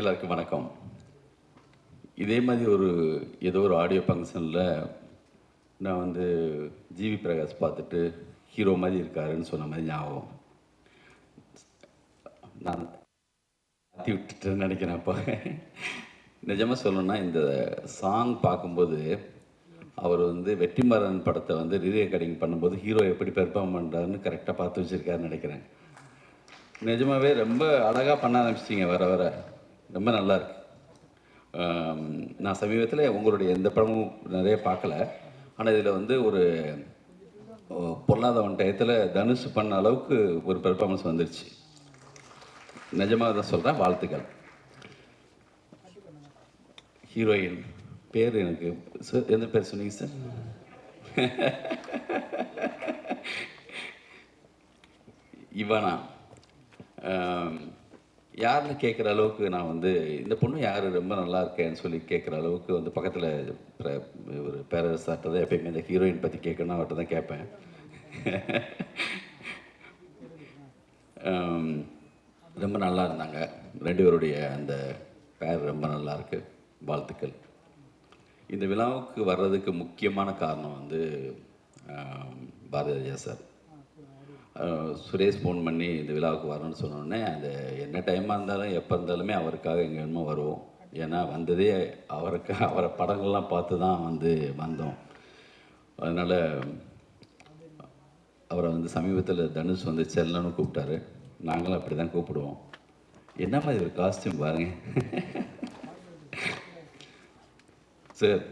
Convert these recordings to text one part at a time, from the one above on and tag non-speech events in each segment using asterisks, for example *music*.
எல்லாருக்கும் வணக்கம். இதே மாதிரி ஒரு ஏதோ ஒரு ஆடியோ ஃபங்க்ஷனில் நான் வந்து ஜிவி பிரகாஷ் பார்த்துட்டு ஹீரோ மாதிரி இருக்காருன்னு சொன்ன மாதிரி ஞாபகம். நான் மாற்றி விட்டுட்டேன்னு நினைக்கிறேன் அப்போ. நிஜமாக சொல்லணும்னா இந்த சாங் பார்க்கும்போது அவர் வந்து வெற்றிமாறன் படத்தை வந்து ரீ ரெக்கார்டிங் பண்ணும்போது ஹீரோ எப்படி பெர்ஃபார்ம் பண்ணுறாருன்னு கரெக்டாக பார்த்து வச்சுருக்காருன்னு நினைக்கிறேன். நிஜமாகவே ரொம்ப அழகாக பண்ண ஆரம்பிச்சிட்டிங்க வர வர. ரொம்ப நல்லா இருக்கு. நான் சமீபத்தில் உங்களுடைய எந்த படமும் நிறைய பார்க்கல. ஆனால் இதில் வந்து ஒரு ஓ, பொருளாதார டயத்தில் தனுஷ் பண்ண அளவுக்கு ஒரு பெர்ஃபார்மன்ஸ் வந்துருச்சு. நிஜமாக தான் சொல்கிறேன் வாழ்த்துக்கள். ஹீரோயின் பேர் எனக்கு சார் எந்த பேர் சொன்னீங்க சார் *laughs* இவனா. யாருன்னு கேட்குற அளவுக்கு நான் வந்து இந்த பொண்ணு யார் ரொம்ப நல்லா இருக்கேன்னு சொல்லி கேட்குற அளவுக்கு வந்து பக்கத்தில் ஒரு பேரரசாட்ட தான் எப்பயுமே இந்த ஹீரோயின் பற்றி கேட்கணும் அவர்கிட்ட தான் கேட்பேன். ரொம்ப நல்லா இருந்தாங்க. ரெண்டு பேருடைய அந்த பேர் ரொம்ப நல்லா இருக்கு. வாழ்த்துக்கள். இந்த விழாவுக்கு வர்றதுக்கு முக்கியமான காரணம் வந்து பாரதியா சார். சுரேஷ் ஃபோன் பண்ணி இந்த விழாவுக்கு வரணும்னு சொன்னோடனே அந்த என்ன டைமாக இருந்தாலும் எப்போ இருந்தாலுமே அவருக்காக எங்கே வேணுமோ வருவோம். ஏன்னா வந்ததே அவருக்கு அவரை படங்கள்லாம் பார்த்து தான் வந்து வந்தோம். அதனால் அவரை வந்து சமீபத்தில் தனுஷ் வந்து செல்லன்னு கூப்பிட்டாரு. நாங்களும் அப்படி தான் கூப்பிடுவோம். என்ன மாதிரி ஒரு காஸ்டியூம் பாருங்க. *laughs* சார்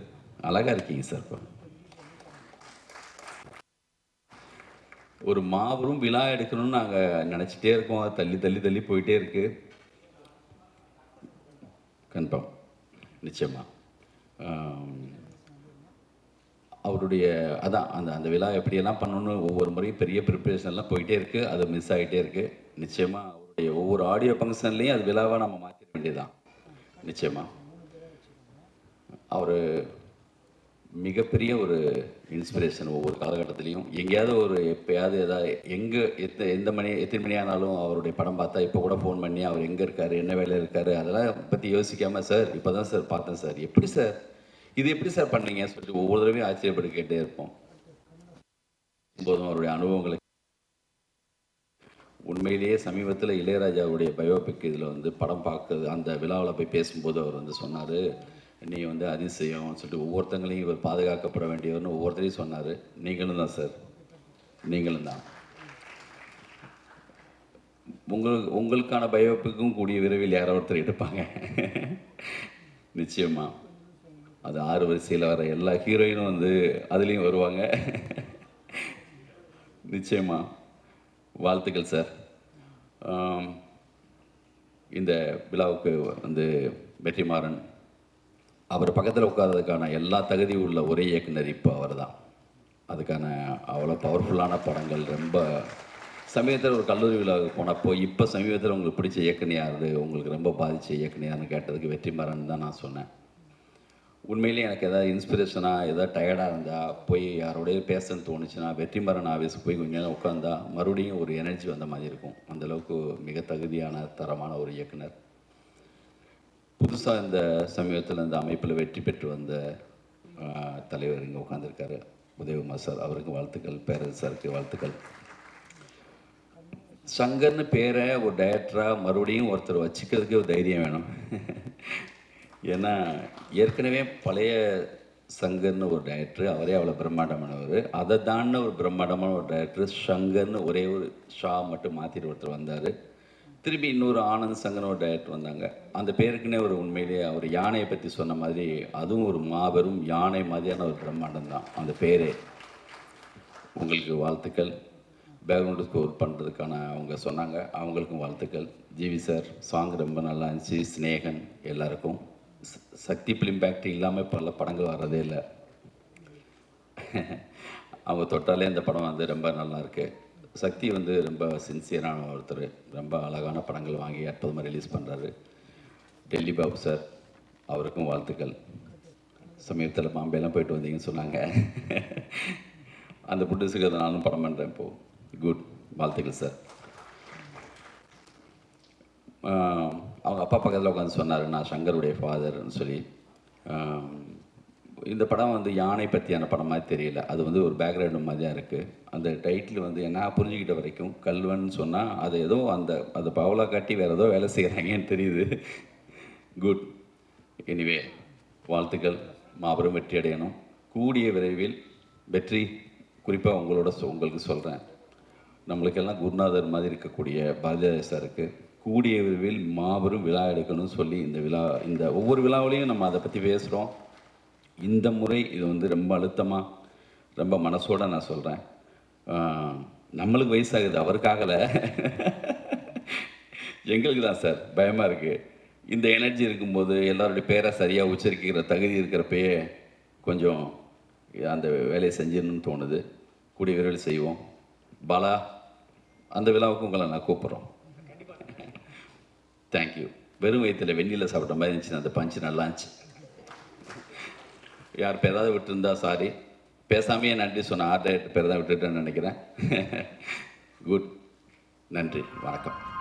அழகாக இருக்கீங்க சார் இப்போ. ஒரு மாபெரும் விழா எடுக்கணும்னு நாங்கள் நினச்சிட்டே இருக்கோம். அது தள்ளி தள்ளி தள்ளி போயிட்டே இருக்கு. கன்ஃபார்ம் நிச்சயமாக அவருடைய அதான் அந்த அந்த விழா எப்படியெல்லாம் பண்ணணும்னு ஒவ்வொரு முறையும் பெரிய ப்ரிப்பரேஷன்லாம் போயிட்டே இருக்குது அது மிஸ் ஆகிட்டே இருக்குது நிச்சயமாக அவருடைய ஒவ்வொரு ஆடியோ ஃபங்க்ஷன்லேயும் அது விழாவாக நம்ம மாற்றிட வேண்டியதுதான். நிச்சயமாக அவர் மிகப்பெரிய ஒரு இன்ஸ்பிரேஷன் ஒவ்வொரு காலகட்டத்திலையும். எங்கேயாவது ஒரு எப்பயாவது ஏதாவது எங்கே எத்த எந்த மணி எத்தனை மணி ஆனாலும் அவருடைய படம் பார்த்தா இப்போ கூட ஃபோன் பண்ணி அவர் எங்கே இருக்கார் என்ன வேலையில் இருக்கார் அதெல்லாம் பற்றி யோசிக்காமல் சார் இப்போ தான் சார் பார்த்தேன் சார். எப்படி சார்? இது எப்படி சார் பண்ணீங்க சொல்லிட்டு ஒவ்வொரு தடவையும் ஆச்சரியப்பட்டு கேட்டே இருப்போம். போதும் அவருடைய அனுபவங்களை உண்மையிலேயே சமீபத்தில் இளையராஜாவுடைய பயோபிக் இதில் வந்து படம் பார்க்குறது அந்த விழாவில் போய் பேசும்போது அவர் வந்து சொன்னார் நீ வந்து அதிசயம் சொல்லிட்டு ஒவ்வொருத்தங்களையும் இவர் பாதுகாக்கப்பட வேண்டியவர்னு ஒவ்வொருத்தரையும் சொன்னார். நீங்களும் தான் சார். நீங்களும் தான். உங்களுக்கு உங்களுக்கான பயவப்புக்கும் கூடிய விரைவில் யாரோ ஒருத்தர் எடுப்பாங்க. *laughs* நிச்சயமாக அது ஆறு வரிசையில் வர எல்லா ஹீரோயினும் வந்து அதுலேயும் வருவாங்க. *laughs* நிச்சயமா. வாழ்த்துக்கள் சார். இந்த விழாவுக்கு வந்து வெற்றிமாறன் அவர் பக்கத்தில் உட்கார்றதுக்கான எல்லா தகுதியும் உள்ள ஒரே இயக்குனர் இப்போ அவர் தான் அதுக்கான அவ்வளோ பவர்ஃபுல்லான படங்கள் ரொம்ப சமீபத்தில் ஒரு கல்லூரி விழாவுக்கு போனப்போ இப்போ சமீபத்தில் உங்களுக்கு பிடிச்ச இயக்குனர் யாரு உங்களுக்கு ரொம்ப பாதித்த இயக்குனர் யாருன்னு கேட்டதுக்கு வெற்றிமாறன் தான் நான் சொன்னேன். உண்மையிலேயே எனக்கு எதாவது இன்ஸ்பிரேஷனாக எதாவது டயர்டாக இருந்தால் போய் யாரோடய பேசணும்னு தோணுச்சுன்னா வெற்றிமரன் ஆஃபீஸுக்கு போய் கொஞ்ச நேரம் உட்காந்தா மறுபடியும் ஒரு எனர்ஜி வந்த மாதிரி இருக்கும். அந்தளவுக்கு மிக தகுதியான தரமான ஒரு இயக்குனர். புதுசாக இந்த சமீபத்தில் இந்த அமைப்பில் வெற்றி பெற்று வந்த தலைவர் இங்கே உட்காந்துருக்காரு உதயகுமார் சார் அவருக்கு வாழ்த்துக்கள் பேரரசு சாருக்கு வாழ்த்துக்கள். சங்கர்னு பேரை ஒரு டைரக்டராக மறுபடியும் ஒருத்தர் வச்சுக்கிறதுக்கு ஒரு தைரியம் வேணும். ஏன்னா ஏற்கனவே பழைய சங்கர்னு ஒரு டைரக்டர் அவரே அவ்வளோ பிரம்மாண்டமானவர். அதை தாண்டின ஒரு பிரம்மாண்டமான ஒரு டைரக்டர் சங்கர்னு ஒரே ஒரு ஷா மட்டும் மாற்றிட்டு ஒருத்தர் வந்தார். திரும்பி இன்னொரு ஆனந்த் சங்கர்னு ஒரு டைரக்டர் வந்தாங்க. அந்த பேருக்குன்னே ஒரு உண்மையிலேயே அவர் யானையை பற்றி சொன்ன மாதிரி அதுவும் ஒரு மாபெரும் யானை மாதிரியான ஒரு பிரம்மாண்டம் தான். அந்த பேரே. உங்களுக்கு வாழ்த்துக்கள். பேக்ரவுண்டு ஸ்கோர் பண்ணுறதுக்கான அவங்க சொன்னாங்க. அவங்களுக்கும் வாழ்த்துக்கள். ஜிவி சார் சாங் ரொம்ப நல்லா இருந்துச்சு. ஸ்னேகன் எல்லாருக்கும். ச- சக்தி ஃபிலிம் ஃபேக்ட்ரி இல்லாமல் பல படங்கள் வர்றதே இல்லை. *laughs* அவங்க தொட்டாலே இந்த படம் வந்து ரொம்ப நல்லா இருக்குது சக்தி வந்து ரொம்ப சின்சியரான ஒருத்தர். ரொம்ப அழகான படங்கள் வாங்கி அற்புதமாக ரிலீஸ் பண்ணுறாரு டெல்லி பாபு சார் அவருக்கும் வாழ்த்துக்கள். சமீபத்தில் பாம்பேலாம் போயிட்டு வந்தீங்கன்னு சொன்னாங்க. அந்த புட்டுஸுக்கு அதை நானும் படம் பண்ணுறேன் இப்போது குட் வாழ்த்துக்கள் சார் அவங்க அப்பா பக்கத்தில் உட்காந்து சொன்னார் நான் சங்கருடைய ஃபாதர்னு சொல்லி. இந்த படம் வந்து யானை பற்றியான படம் மாதிரி தெரியல. அது வந்து ஒரு பேக்ரவுண்டு மாதிரி தான் இருக்குது அந்த டைட்டில் வந்து என்ன புரிஞ்சுக்கிட்ட வரைக்கும் கல்வன் சொன்னால் அது ஏதோ அந்த அது பவலா காட்டி வேறு ஏதோ வேலை செய்கிறாங்கன்னு தெரியுது. குட் எனிவே வாழ்த்துக்கள். மாபெரும் வெற்றி அடையணும். கூடிய விரைவில் வெற்றி குறிப்பாக உங்களோட சொ- உங்களுக்கு சொல்கிறேன் நம்மளுக்கெல்லாம் குருநாதர் மாதிரி இருக்கக்கூடிய பாரதியார் சாருக்கு கூடிய விரைவில் மாபெரும் விழா எடுக்கணும்னு சொல்லி இந்த விழா இந்த ஒவ்வொரு விழாவிலையும் நம்ம அதை பற்றி பேசுகிறோம் இந்த முறை இது வந்து ரொம்ப அழுத்தமாக ரொம்ப மனசோட நான் சொல்கிறேன் நம்மளுக்கு வயசாகுது அவருக்காகல. எங்களுக்கு தான் சார் பயமாக இருக்குது இந்த எனர்ஜி இருக்கும்போது எல்லாருடைய பேரை சரியாக உச்சரிக்கிற தகுதி இருக்கிறப்பயே கொஞ்சம் அந்த வேலையை செஞ்சிடணும்னு தோணுது. கூடிய விரைவில் செய்வோம். பாலா அந்த விழாவுக்கு உங்களை நான் கூப்பிட்றோம். தேங்க்யூ வெறும் வயிற்றில் வெந்நில சாப்பிட்ட மாதிரி இருந்துச்சு அந்த பஞ்சு நல்லா இருந்துச்சு யார் பேராவது விட்டுருந்தா சாரி பேசாமையே நன்றி சொன்ன ஆர்டர் பேர் தான் விட்டுட்டேன்னு நினைக்கிறேன். *laughs* குட் நன்றி. வணக்கம்.